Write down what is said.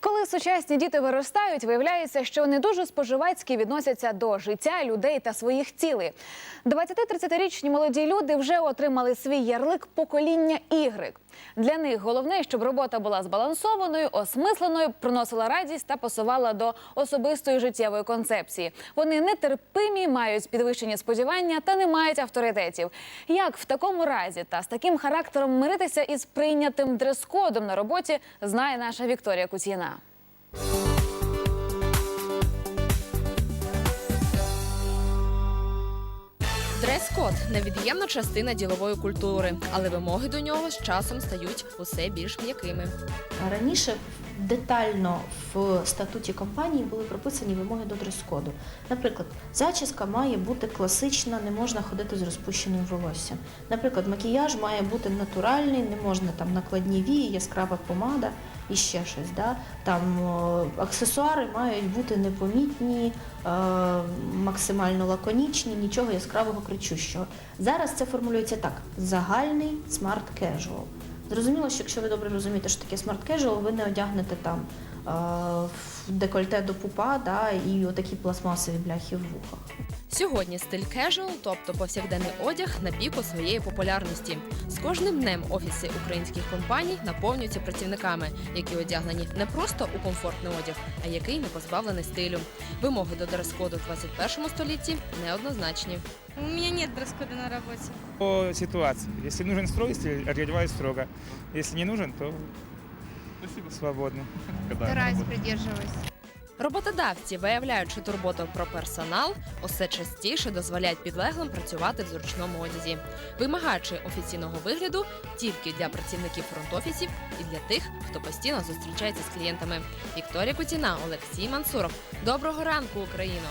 Коли сучасні діти виростають, виявляється, що вони дуже споживацькі відносяться до життя людей та своїх цілей. 20-30-річні молоді люди вже отримали свій ярлик покоління ігрик. Для них головне, щоб робота була збалансованою, осмисленою, приносила радість та пасувала до особистої життєвої концепції. Вони нетерпимі, мають підвищені сподівання та не мають авторитетів. Як в такому разі та з таким характером миритися із прийнятим дрес-кодом на роботі, знає наша Вікторія Кутіна. Дрес-код невід'ємна частина ділової культури, але вимоги до нього з часом стають усе більш м'якими. Раніше детально в статуті компанії були прописані вимоги до дрес-коду. Наприклад, зачіска має бути класична, не можна ходити з розпущеним волоссям. Наприклад, макіяж має бути натуральний, не можна там накладні вії, яскрава помада і ще щось. Да? Там аксесуари мають бути непомітні, е, максимально лаконічні, нічого яскравого кричущого. Зараз це формулюється так: загальний смарт кежуал. Зрозуміло, що якщо ви добре розумієте, що таке смарт кежуал, ви не одягнете там декольте до пупа да, і отакі пластмасові бляхи в вухах. Сьогодні стиль casual, тобто повсякденний одяг, на піку своєї популярності. З кожним днем офіси українських компаній наповнюються працівниками, які одягнені не просто у комфортний одяг, а який не позбавлений стилю. Вимоги до дрес-коду в 21 столітті неоднозначні. У меня нет дресс-кода на работе. по ситуации. Если нужен строгий стиль, одеваюсь строго. Если не нужен, то свободно. Стараюсь, придерживаюсь. Роботодавці, виявляючи турботу про персонал, усе частіше дозволяють підлеглим працювати в зручному одязі, вимагаючи офіційного вигляду тільки для працівників фронт-офісів і для тих, хто постійно зустрічається з клієнтами. Вікторія Кутіна, Олексій Мансуров. Доброго ранку, Україно!